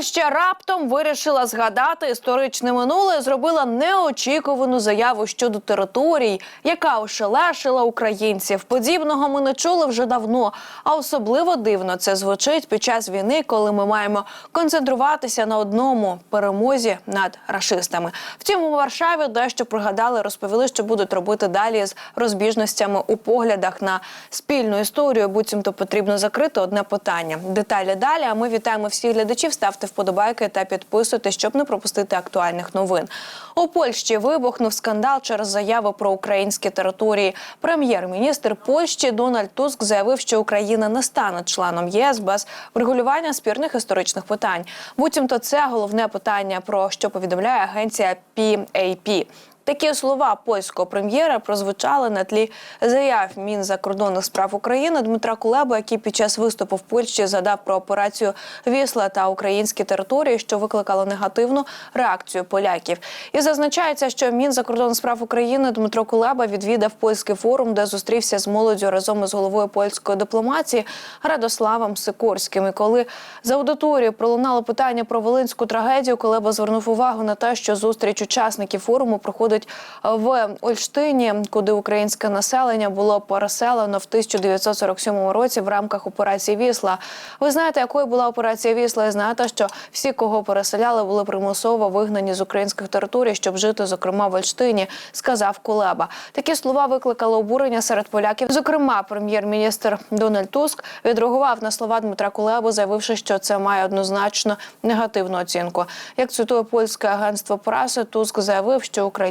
Польща раптом вирішила згадати історичне минуле, зробила неочікувану заяву щодо територій, яка ошелешила українців. Подібного ми не чули вже давно. А особливо дивно це звучить під час війни, коли ми маємо концентруватися на одному перемозі над рашистами. Втім, у Варшаві дещо пригадали, розповіли, що будуть робити далі з розбіжностями у поглядах на спільну історію. Буцімто потрібно закрити одне питання. Деталі далі. А ми вітаємо всіх глядачів. Ставте вподобайки та підписуйтесь, щоб не пропустити актуальних новин. У Польщі вибухнув скандал через заяви про українські території. Прем'єр-міністр Польщі Дональд Туск заявив, що Україна не стане членом ЄС без врегулювання спірних історичних питань. Буцімто це головне питання, про що повідомляє агенція PAP. Такі слова польського прем'єра прозвучали на тлі заяв Мінзакордонних справ України Дмитра Кулеба, який під час виступу в Польщі задав про операцію Вісла та українські території, що викликало негативну реакцію поляків. І зазначається, що Мінзакордонних справ України Дмитро Кулеба відвідав польський форум, де зустрівся з молоддю разом із головою польської дипломатії Радославом Сикорським. І коли за аудиторією пролунало питання про волинську трагедію, Кулеба звернув увагу на те, що зустріч учасників форуму проходить в Ольштині, куди українське населення було переселено в 1947 році в рамках операції Вісла. Ви знаєте, якою була операція Вісла? І знаєте, що всі, кого переселяли, були примусово вигнані з українських територій, щоб жити, зокрема в Ольштині, сказав Кулеба. Такі слова викликали обурення серед поляків. Зокрема, прем'єр-міністр Дональд Туск відреагував на слова Дмитра Кулеби, заявивши, що це має однозначно негативну оцінку. Як цитує польське агентство праси, Туск заявив, що Україна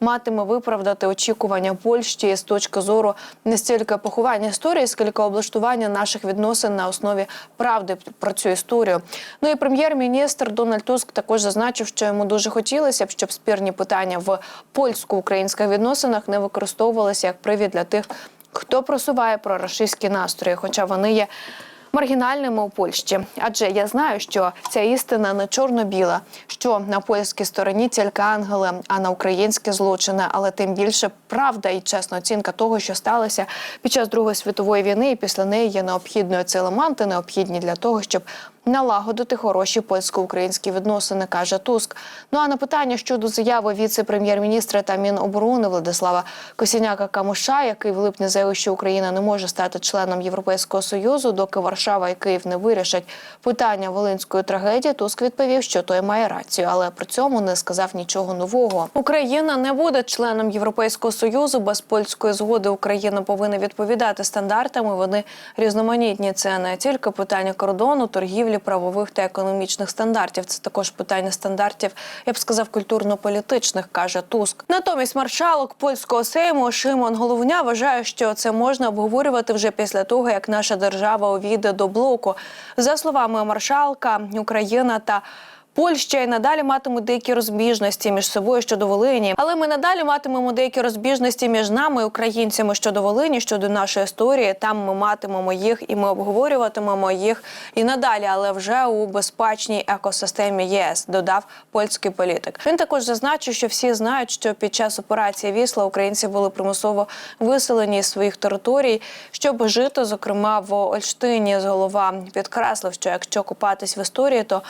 матиме виправдати очікування Польщі з точки зору не стільки поховання історії, скільки облаштування наших відносин на основі правди про цю історію. Ну і прем'єр-міністр Дональд Туск також зазначив, що йому дуже хотілося б, щоб спірні питання в польсько-українських відносинах не використовувалися як привід для тих, хто просуває прорашистські настрої, хоча вони є маргінальними у Польщі. Адже я знаю, що ця істина не чорно-біла, що на польській стороні тільки ангели, а на українські злочини, але тим більше правда і чесна оцінка того, що сталося під час Другої світової війни, і після неї є необхідною ці елементи, необхідні для того, щоб налагодити хороші польсько-українські відносини, каже Туск. Ну а на питання щодо заяви віце-прем'єр-міністра та Міноборони Владислава Косіняка Камуша, який в липні заявив, що Україна не може стати членом Європейського союзу, доки Варшава і Київ не вирішать питання волинської трагедії. Туск відповів, що той має рацію, але при цьому не сказав нічого нового. Україна не буде членом Європейського союзу без польської згоди. Україна повинна відповідати стандартами. Вони різноманітні. Це не тільки питання кордону, торгівлі, правових та економічних стандартів. Це також питання стандартів, я б сказав, культурно-політичних, каже Туск. Натомість маршалок польського сейму Шимон Головня вважає, що це можна обговорювати вже після того, як наша держава увійде до блоку. За словами маршалка, Україна та Польща і надалі матимуть деякі розбіжності між собою щодо Волині, але ми надалі матимемо деякі розбіжності між нами, українцями щодо Волині, щодо нашої історії. Там ми матимемо їх, і ми обговорюватимемо їх і надалі, але вже у безпечній екосистемі ЄС, додав польський політик. Він також зазначив, що всі знають, що під час операції Вісла українці були примусово виселені з своїх територій, щоб жити, зокрема в Ольштині. З голова підкреслив, що якщо купатись в історії, то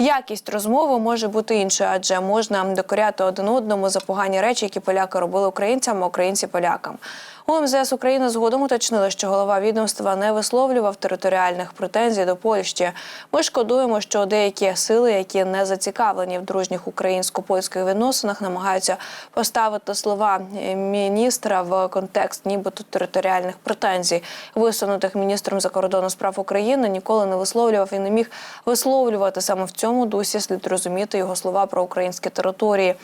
Якість розмови може бути іншою, адже можна докоряти один одному за погані речі, які поляки робили українцям, а українці полякам. У МЗС України згодом уточнили, що голова відомства не висловлював територіальних претензій до Польщі. Ми шкодуємо, що деякі сили, які не зацікавлені в дружніх українсько-польських відносинах, намагаються поставити слова міністра в контекст, нібито територіальних претензій, висунутих міністром закордонних справ України, ніколи не висловлював і не міг висловлювати саме в цьому дусі. Слід розуміти його слова про українські території.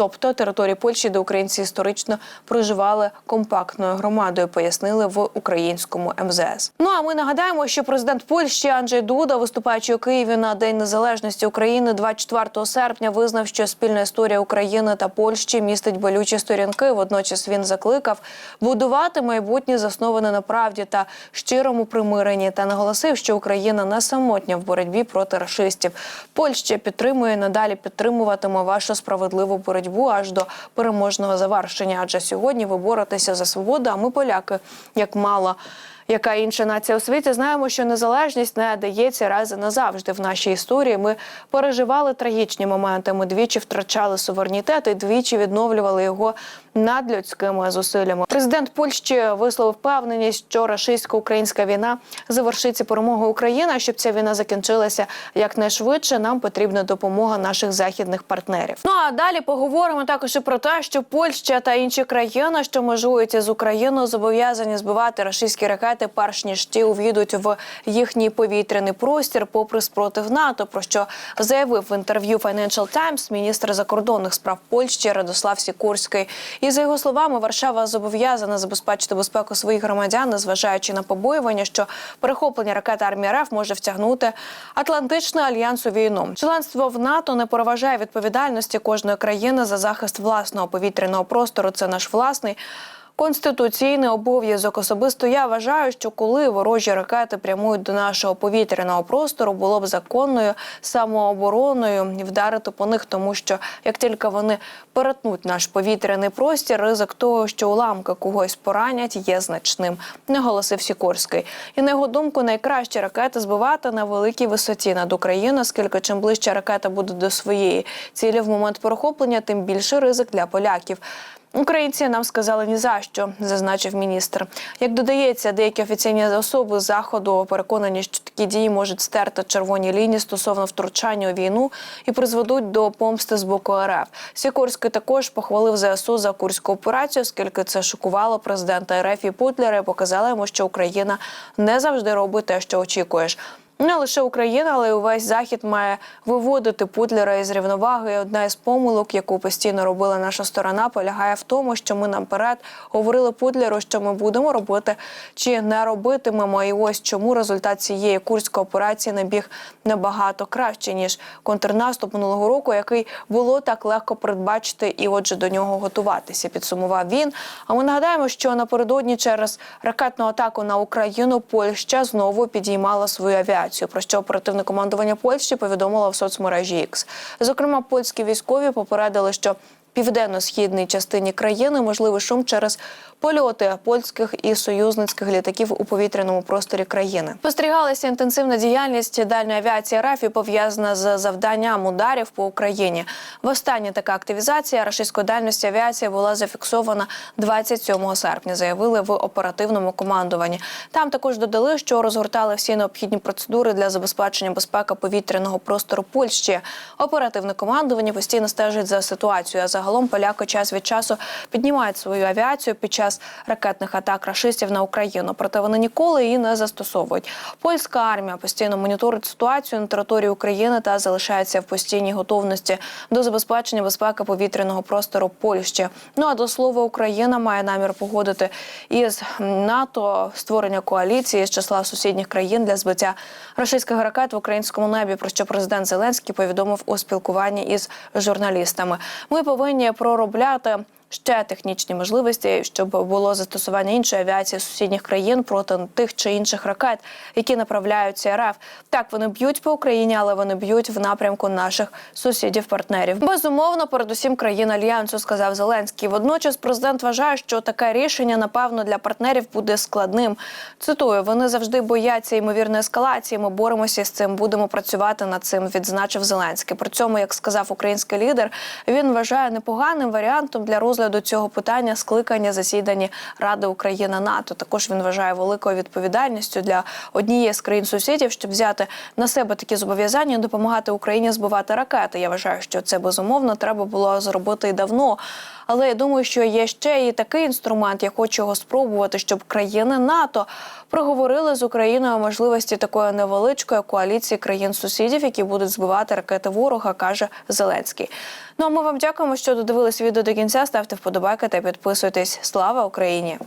Тобто території Польщі, де українці історично проживали компактною громадою, пояснили в українському МЗС. Ну а ми нагадаємо, що президент Польщі Анджей Дуда, виступаючи у Києві на День Незалежності України, 24 серпня, визнав, що спільна історія України та Польщі містить болючі сторінки. Водночас він закликав будувати майбутнє засноване на правді та щирому примиренні, та наголосив, що Україна не самотня в боротьбі проти рашистів. Польща підтримує надалі підтримуватиме вашу справедливу боротьбу аж до переможного завершення. Адже сьогодні ви боретеся за свободу. А ми, поляки, як мало. Яка інша нація у світі, знаємо, що незалежність не дається раз назавжди. В нашій історії ми переживали трагічні моменти. Ми двічі втрачали суверенітет і двічі відновлювали його надлюдськими зусиллями. Президент Польщі висловив впевненість, що рашистсько-українська війна завершиться перемогою України. Щоб ця війна закінчилася якнайшвидше, нам потрібна допомога наших західних партнерів. Ну а далі поговоримо також і про те, що Польща та інші країни, що межують із Україною, зобов'язані збивати рашистські ракети, перш ніж ті увійдуть в їхній повітряний простір, попри спротив НАТО. Про що заявив в інтерв'ю Financial Times міністр закордонних справ Польщі Радослав Сікорський. І за його словами, Варшава зобов'язана забезпечити безпеку своїх громадян, незважаючи на побоювання, що перехоплення ракет армії РФ може втягнути Атлантичний альянс у війну. Членство в НАТО не переважає відповідальності кожної країни за захист власного повітряного простору. Це наш власний. Конституційний обов'язок особисто я вважаю, що коли ворожі ракети прямують до нашого повітряного простору, було б законною самообороною вдарити по них, тому що як тільки вони перетнуть наш повітряний простір, ризик того, що уламки когось поранять, є значним. Наголосив Сікорський. І на його думку, найкраще ракети збивати на великій висоті над Україною, оскільки чим ближче ракета буде до своєї цілі в момент перехоплення, тим більший ризик для поляків. Українці нам сказали ні за що, зазначив міністр. Як додається, деякі офіційні особи заходу переконані, що такі дії можуть стерти червоні лінії стосовно втручання у війну і призведуть до помсти з боку РФ. Сікорський також похвалив ЗСУ за курську операцію, оскільки це шокувало президента РФ і Путлера і показало йому, що Україна не завжди робить те, що очікуєш. Не лише Україна, але й увесь захід має виводити Путлера із рівноваги. І Одна із помилок, яку постійно робила наша сторона, полягає в тому, що ми наперед говорили Путлеру, що ми будемо робити чи не робитимемо. І ось чому результат цієї курської операції набіг набагато краще ніж контрнаступ минулого року, який було так легко передбачити і, отже, до нього готуватися. Підсумував він. А ми нагадаємо, що напередодні через ракетну атаку на Україну Польща знову підіймала свою авіацію. Про що оперативне командування Польщі повідомило в соцмережі X. Зокрема, польські військові попередили, що південно-східній частині країни можливий шум через польоти польських і союзницьких літаків у повітряному просторі країни. Спостерігалася інтенсивна діяльність дальньої авіації РФ і пов'язана з завданням ударів по Україні. Востаннє така активізація рашистської дальності авіації була зафіксована 27 серпня. Заявили в оперативному командуванні. Там також додали, що розгортали всі необхідні процедури для забезпечення безпеки повітряного простору Польщі. Оперативне командування постійно стежить за ситуацією. А загалом поляки час від часу піднімають свою авіацію під час ракетних атак рашистів на Україну. Проте вони ніколи її не застосовують. Польська армія постійно моніторить ситуацію на території України та залишається в постійній готовності до забезпечення безпеки повітряного простору Польщі. Ну а до слова, Україна має намір погодити із НАТО створення коаліції з числа сусідніх країн для збиття рашистських ракет в українському небі. Про що президент Зеленський повідомив у спілкуванні із журналістами. Ми повинні проробляти. Ще технічні можливості, щоб було застосування іншої авіації сусідніх країн проти тих чи інших ракет, які направляються РФ. Так вони б'ють по Україні, але вони б'ють в напрямку наших сусідів-партнерів. Безумовно, передусім країн альянсу, сказав Зеленський. Водночас президент вважає, що таке рішення, напевно, для партнерів буде складним. Цитую: вони завжди бояться ймовірної ескалації. Ми боремося з цим, будемо працювати над цим. Відзначив Зеленський. При цьому, як сказав український лідер, він вважає непоганим варіантом для розгляду цього питання скликання засідання Ради Україна НАТО. Також він вважає великою відповідальністю для однієї з країн сусідів, щоб взяти на себе такі зобов'язання і допомагати Україні збивати ракети. Я вважаю, що це безумовно треба було зробити і давно. Але я думаю, що є ще і такий інструмент. Я хочу його спробувати, щоб країни НАТО проговорили з Україною можливості такої невеличкої коаліції країн сусідів, які будуть збивати ракети ворога, каже Зеленський. Ну а ми вам дякуємо, що додивились відео до кінця. Ставте вподобайки та підписуйтесь. Слава Україні!